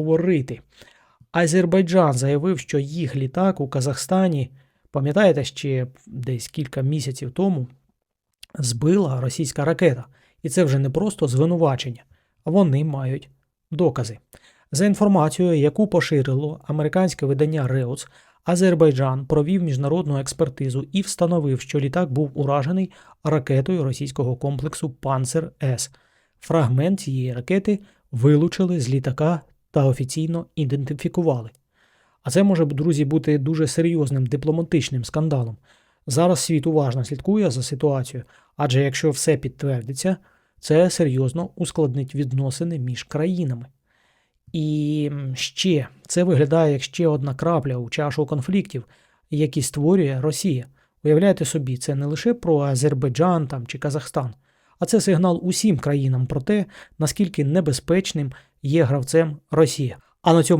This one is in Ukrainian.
говорити. Азербайджан заявив, що їх літак у Казахстані, пам'ятаєте, ще десь кілька місяців тому збила російська ракета. І це вже не просто звинувачення, а вони мають докази. За інформацією, яку поширило американське видання Reuters, Азербайджан провів міжнародну експертизу і встановив, що літак був уражений ракетою російського комплексу Панцер С. Фрагмент цієї ракети вилучили з літака та офіційно ідентифікували. А це може, друзі, бути дуже серйозним дипломатичним скандалом. Зараз світ уважно слідкує за ситуацією, адже якщо все підтвердиться, це серйозно ускладнить відносини між країнами. І ще це виглядає як ще одна крапля у чашу конфліктів, які створює Росія. Уявляєте собі, це не лише про Азербайджан там, чи Казахстан, а це сигнал усім країнам про те, наскільки небезпечним є гравцем Росія. А на цьому